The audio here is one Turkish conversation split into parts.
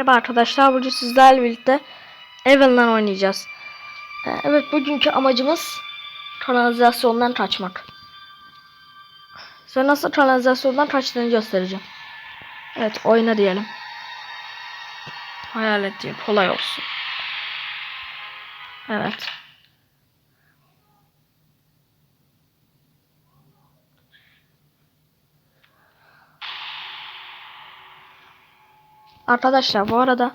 Merhaba arkadaşlar bugün sizlerle birlikte Evelyn'den oynayacağız. Ee, Evet bugünkü amacımız kanalizasyondan kaçmak. Size nasıl kanalizasyondan kaçtığını göstereceğim. Evet oyna diyelim. Hayal ettiğim kolay olsun. Evet. Arkadaşlar bu arada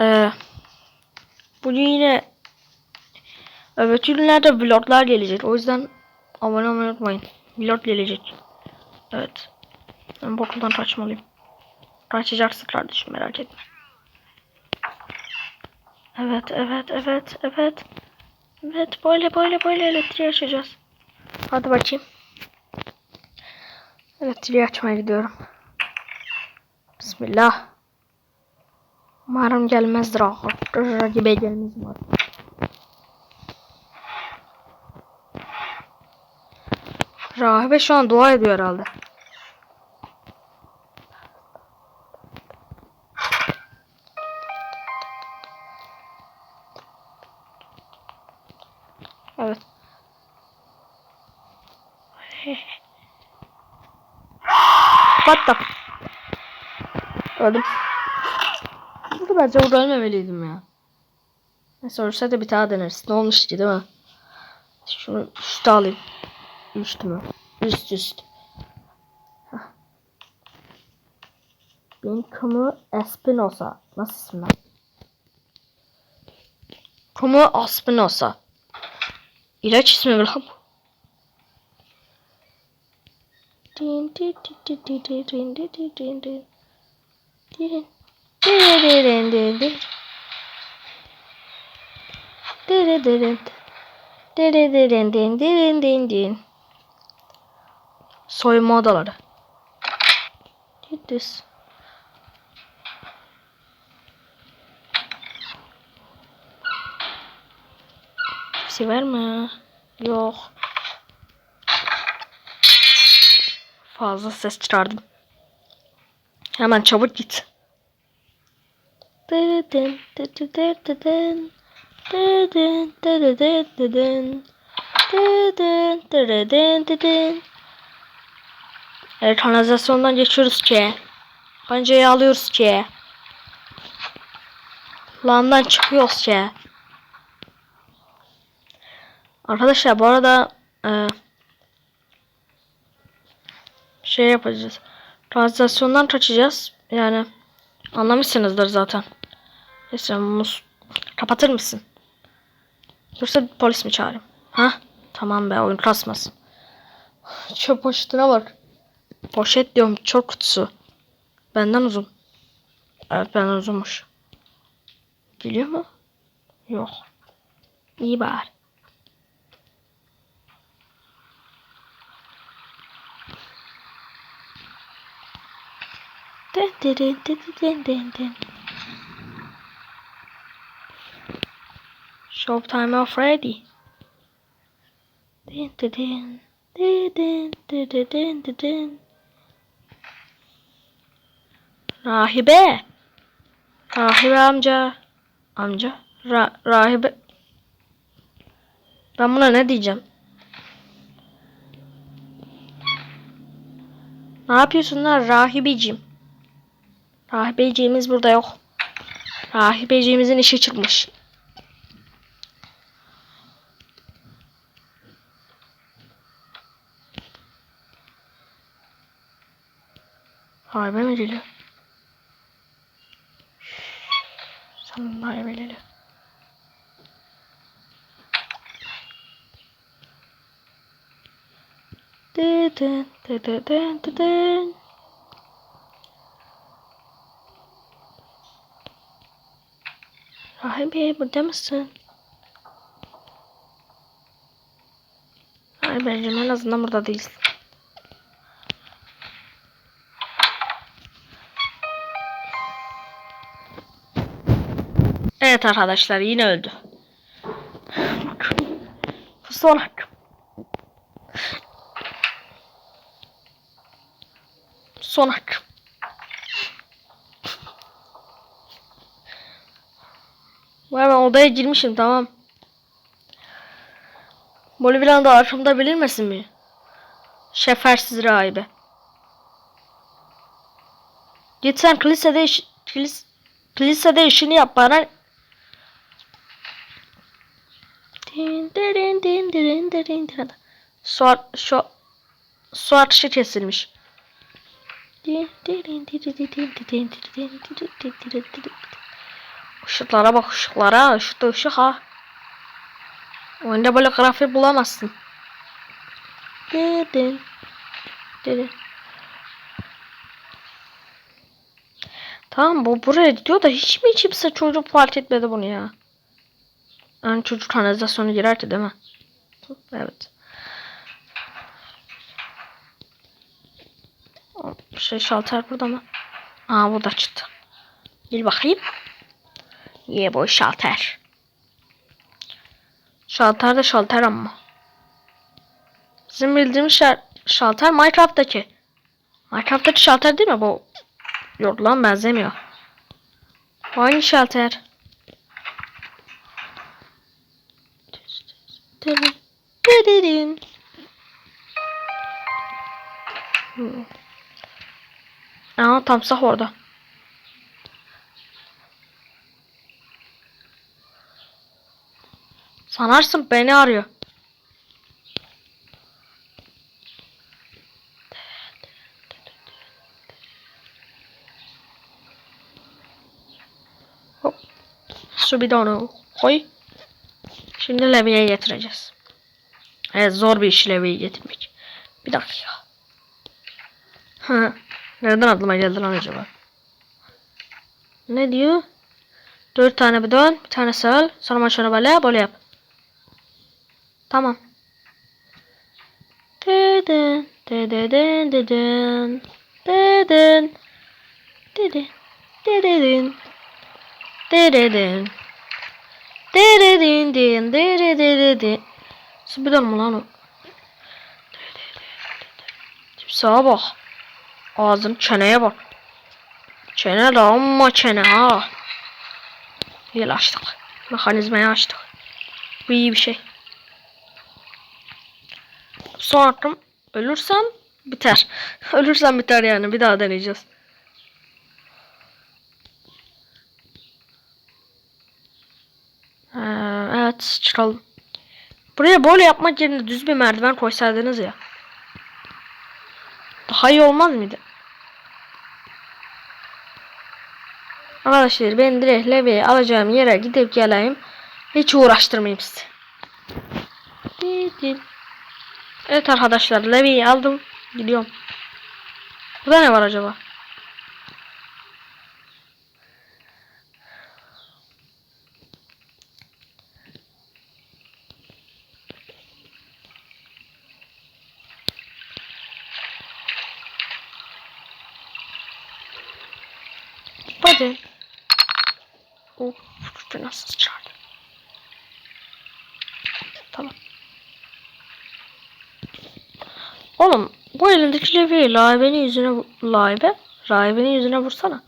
eee bugün yine öbür günlerde vloglar gelecek. O yüzden abone olmayı unutmayın. Vlog gelecek. Evet. Ben bu okuldan kaçmalıyım. Kaçacaksın kardeşim merak etme. Evet evet evet evet. Evet böyle böyle böyle elektriği açacağız. Hadi bakayım. Elektriği açmaya gidiyorum. Bismillah. Umarım gelmezdir o. Rakibe gelmez umarım. Rahibe şu an dua ediyor herhalde. Bence orada ölmemeliydim ya. Neyse olursa da bir daha deneriz. Ne olmuş ki değil mi? Şunu üstte alayım. Üst mü? Üst üst. Kamu Espinosa. Nasıl isim lan? Kamu Espinosa. İlaç ismi mi lan bu? Din din din din din din din din din din. Soyunma odaları. Düz. Hepsi şey var mı? Yok. Fazla ses çıkardım. Hemen çabuk git. Dıdın, geçiyoruz ki. Pancayı alıyoruz ki. Landan çıkıyoruz ki. Arkadaşlar bu arada e, şey yapacağız. Kanalizasyondan kaçacağız. Yani anlamışsınızdır zaten. Neyse mus kapatır mısın? Yoksa polis mi çağırayım? Ha? Tamam be oyun kasmasın. Çöp poşetine bak. Poşet diyorum çok kutusu. Benden uzun. Evet benden uzunmuş. Biliyor mu? Yok. İyi bari. Dın dın dın dın dın dın Showtime of dın dın. Dın dın dın dın dın dın dın. Rahibe. Rahibe amca. Amca. Ra rahibe. Ben buna ne diyeceğim? Ne yapıyorsun lan rahibeciğim? Rahibeciğimiz burada yok. Rahibeciğimizin işi çıkmış. Harbe mi Lili? Sanırım harbe Lili. Dıdın dıdın dıdın dıdın. Rahibe burada mısın? Hayır bence en azından burada değilsin. Evet arkadaşlar yine öldü. Son hakkım. Son hakkım. odaya girmişim tamam. Boliviyan da arkamda bilirmesin mi? Şefersiz rahibe. Git sen kilisede iş, kilis, kilisede işini yap bana. Derin şu, su artışı kesilmiş. Işıklara bak ışıklara. Işık da ışık ha. Oyunda böyle grafik bulamazsın. Tamam bu buraya gidiyor da hiç mi kimse çocuk fark etmedi bunu ya? Yani çocuk kanalizasyonu girerdi değil mi? Evet. Şey şalter burada mı? Aa burada çıktı. Gel bakayım. Ye boy şalter. Şalter de şalter ama. Bizim bildiğimiz şal- şalter Minecraft'taki. Minecraft'taki şalter değil mi bu? Yok lan benzemiyor. Bu Aynı şalter. Aa tamsah orada. Sanarsın beni arıyor. Hop. Su bidonu koy. Şimdi levyeye getireceğiz. Evet zor bir iş levyeye getirmek. Bir dakika. Ha, nereden aklıma geldi lan acaba? Ne diyor? Dört tane bidon, bir tane sağ, sonra maşonu böyle, böyle yap. Tamam. Dedin, dedin, dedin, dedin, dedin, dedin, dedin, dedin, din, dedin, Nasıl bir mu lan o? Sağa bak. Ağzın çeneye bak. Çene de amma çene ha. Yıl açtık. Mekanizmayı açtık. Bu iyi bir şey. Son hakkım ölürsem biter. ölürsem biter yani. Bir daha deneyeceğiz. Ee, evet çıkalım. Buraya böyle yapmak yerine düz bir merdiven koysaydınız ya. Daha iyi olmaz mıydı? Arkadaşlar ben direkt levyeye alacağım yere gidip geleyim. Hiç uğraştırmayayım sizi. Evet arkadaşlar levyeyi aldım. Gidiyorum. Burada ne var acaba? Hadi. Of, nasıl çağırdı? Tamam. Oğlum bu elindeki levyeyi rahibenin yüzüne rahibe rahibenin yüzüne vursana.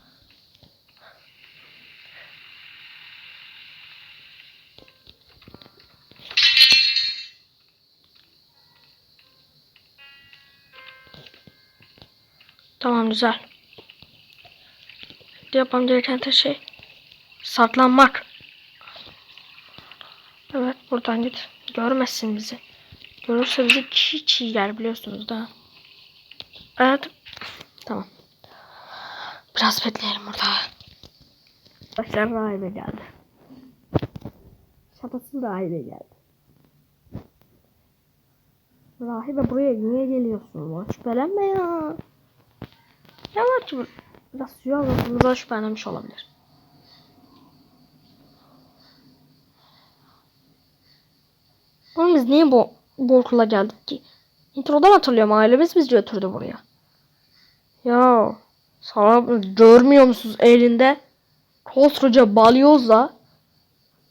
Tamam güzel. Yapmam gereken tek şey saklanmak. Buradan git. Görmesin bizi. Görürse bizi çiğ çiğ yer biliyorsunuz da. Evet. Tamam. Biraz bekleyelim burada. Arkadaşlar rahibe geldi. Şapası rahibe geldi. Rahibe buraya niye geliyorsun? Şüphelenme ya. Ne var ki bu? Biraz suyu almasımıza şüphelenmiş olabilir. Oğlum biz niye bu, bu okula geldik ki? Introdan hatırlıyorum ailemiz bizi götürdü buraya. Ya sana görmüyor musunuz elinde koskoca balyozla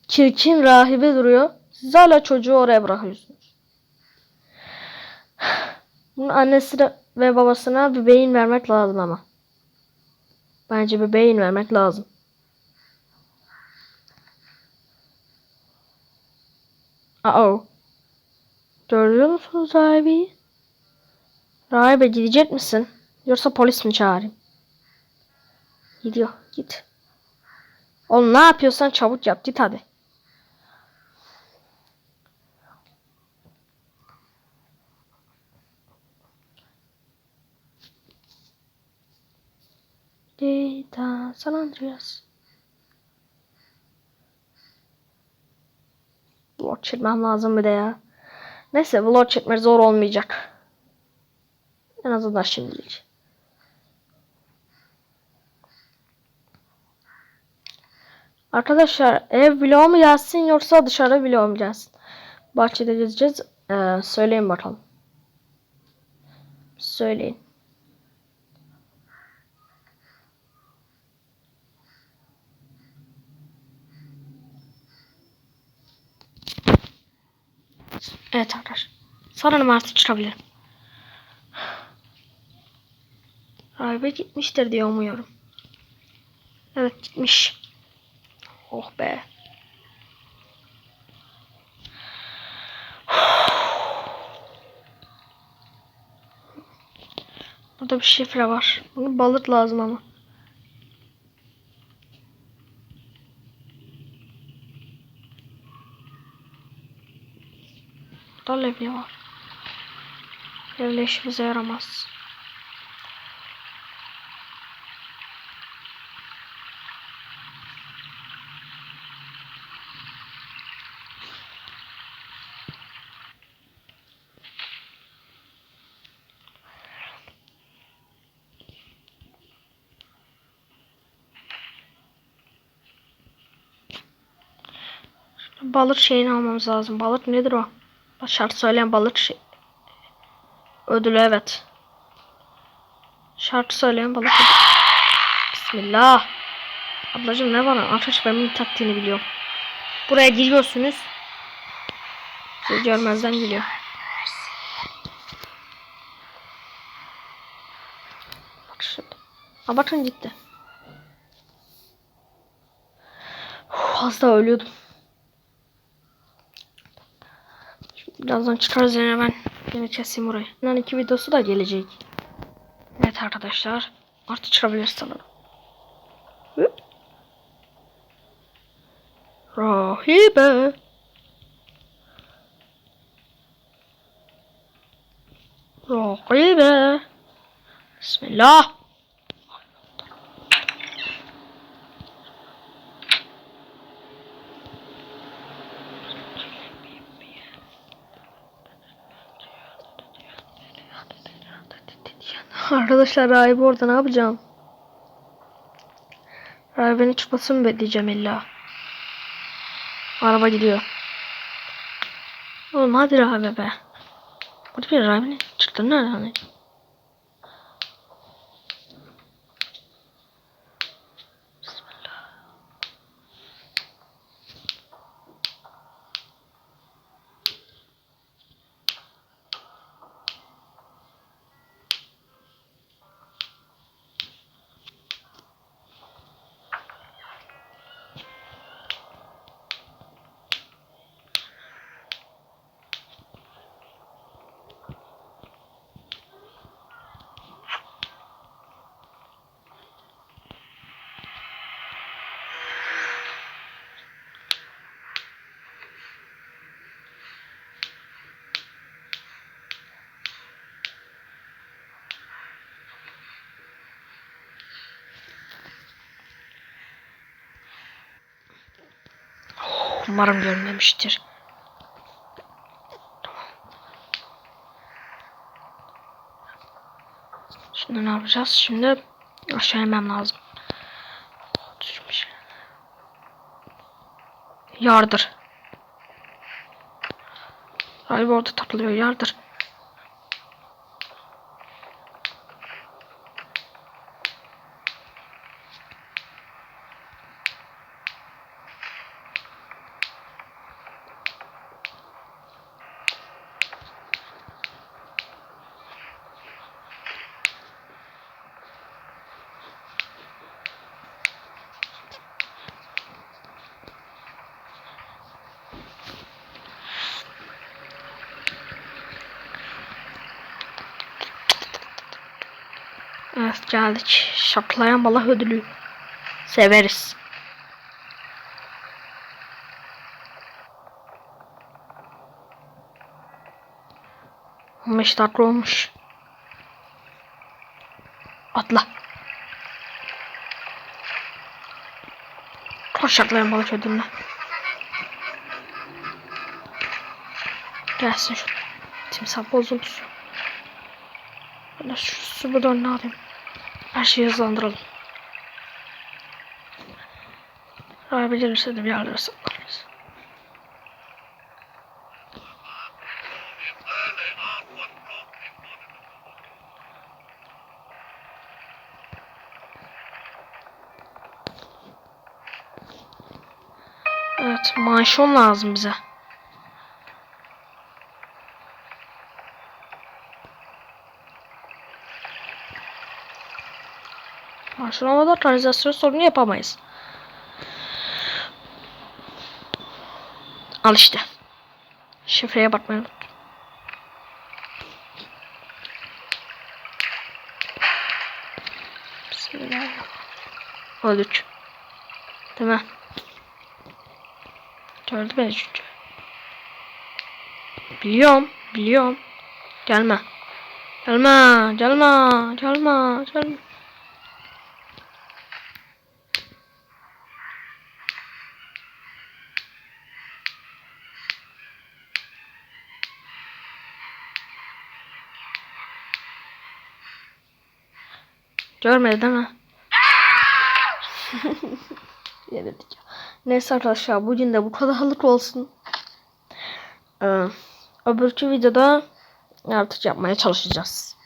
çirkin rahibe duruyor. Siz hala çocuğu oraya bırakıyorsunuz. Bunun annesine ve babasına bir beyin vermek lazım ama. Bence bir beyin vermek lazım. Uh-oh. Görüyor musunuz rahibeyi? Rahibe gidecek misin? Yoksa polis mi çağırayım? Gidiyor. Git. Oğlum ne yapıyorsan çabuk yap. Git hadi. Data San Andreas. Vlog çekmem lazım bir de ya. Neyse vlog çekmek zor olmayacak. En azından şimdilik. Arkadaşlar ev vlog mu gelsin yoksa dışarı vlog mu gelsin? Bahçede gezeceğiz. Ee, söyleyin bakalım. Söyleyin. Evet arkadaşlar. Sanırım artık çıkabilirim. Rahibe gitmiştir diye umuyorum. Evet gitmiş. Oh be. Burada bir şifre var. Bunu balık lazım ama. Burada levye var. Levye işimize yaramaz. Balık şeyini almamız lazım. Balık nedir o? Şart söyleyen balık şey. Ödülü evet. Şarkı söyleyen balık. Bismillah. Ablacım ne var? Arkadaş ben bunun taktiğini biliyorum. Buraya giriyorsunuz. Siz görmezden geliyor. Bak şimdi. Ha bakın gitti. Uf, az daha ölüyordum. Birazdan çıkarız yine ben. Yine keseyim orayı. Bundan iki videosu da gelecek. Evet arkadaşlar. Artık çıkabiliriz sanırım. Rahibe. Rahibe. Bismillah. Arkadaşlar rahibi orada ne yapacağım? Rahibenin çıkmasını mı bekleyeceğim illa? Araba gidiyor. Oğlum hadi rahibe be. Burada bir rahibenin çıktı nerede hani? Umarım görmemiştir. Şimdi ne yapacağız? Şimdi aşağı inmem lazım. Düşmüş. Yardır. Hayır orada takılıyor yardır. Evet geldik. Şaklayan balık ödülü. Severiz. Ama işte tatlı olmuş. Atla. Koş şaklayan balık ödülüne. Gelsin şu timsah bozulsun. Böyle şu su buradan ne alayım. Her şeyi hızlandıralım. Arayabilirse de bir yerlere saklarız. Evet, manşon lazım bize. Manşon olmadan kanalizasyon sorunu yapamayız. Al işte. Şifreye bakmayı unuttum. Öldük. Değil mi? Gördü beni çünkü. Biliyorum. Biliyorum. Gelme. Gelme. Gelme. Gelme. Gelme. Görmedi değil mi? Yenildik. Neyse arkadaşlar bugün de bu kadarlık olsun. Ee, öbürkü videoda artık yapmaya çalışacağız.